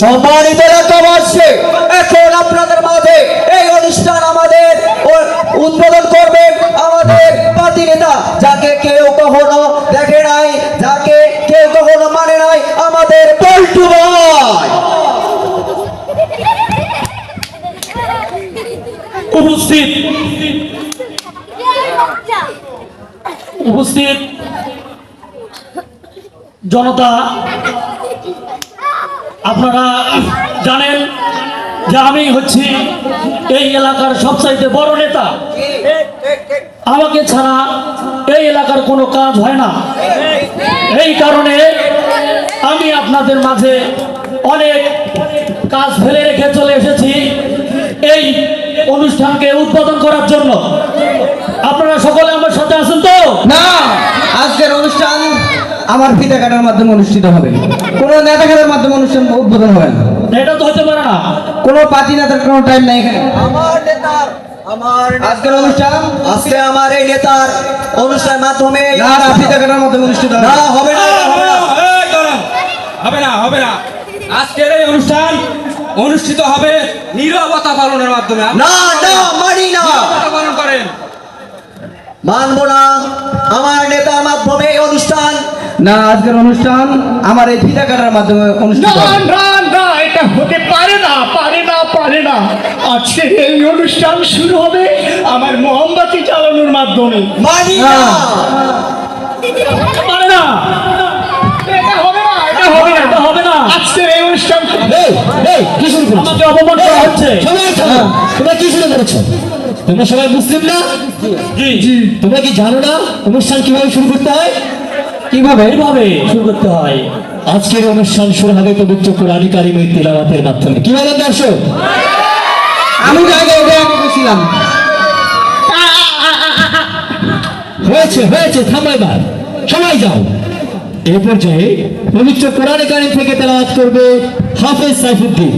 সম্মানিত এলাকাবাসী, এখন আপনাদের মাঝে এই অনুষ্ঠান আমাদের উদ্বোধন করবেন আমাদের পার্টি নেতা, যাকে কেউ কখনো দেখে নাই, যাকে কেউ কখনো মানে নাই, আমাদের পল্টু উপস্থিত। উপস্থিত। জনতা আপনারা জানেন যে আমি হচ্ছি এই এলাকার সবচাইতে বড় নেতা। আমাকে ছাড়া এই এলাকার কোনো কাজ হয় না। এই কারণে আমি আপনাদের মাঝে অনেক কাজ ফেলে রেখে চলে এসেছি। এই অনুষ্ঠানকে উদ্বোধন করার জন্য আপনারা সকলে আমার সাথে আছেন তো না আজকের অনুষ্ঠান আমার ফিতা কাটার মাধ্যমে অনুষ্ঠিত হবে। কোনো নেতা খেলার মাধ্যমে অনুষ্ঠান উদ্বোধন হবে না। এটা তো হতে পারে না। কোনো পার্টি নেতার কোনো টাইম নাই এখানে। আমার নেতার আমার আজকের অনুষ্ঠান? আজকে আমার এই নেতার অনুষ্ঠানের মাধ্যমে না না ফিতা কাটার মাধ্যমে অনুষ্ঠিত হবে না। হবে না। হবে না হবে না আজকের এই অনুষ্ঠান অনুষ্ঠিত হবে নীরবতা পালনের মাধ্যমে। না না মানি না। পালন করেন। মানবো না আমার নেতার মাধ্যমে অনুষ্ঠান না আজকের অনুষ্ঠান আমার এই ফিতা কাটার মাধ্যমে অনুষ্ঠিত না না না এটা হতে পারে না পারে না পারে না। আজকে এই অনুষ্ঠান শুরু হবে আমার মোমবাতি চালানোর মাধ্যমে। মানি না। পারে না। এটা হবে না এটা হবে না এটা হবে না। আজকের এই অনুষ্ঠান আমাকে অপমান করা হচ্ছে। তোমরা কি শুনে করেছ? তোমরা সবাই মুসলিম না? জি। তোমরা কি জানো না অনুষ্ঠান কীভাবে শুরু করতে হয়? কীভাবে? শুরু করতে হয়। আজকের অনুষ্ঠান শুরু হবে পবিত্র কোরআনী কারিমের মাধ্যমে। দর্শক? আমি আগে হয়েছে হয়েছে সবাই যাও। এই পর্যায়ে পবিত্র কারিম থেকে তেলাওয়াত করবে হাফেজ সাইফুদ্দিন।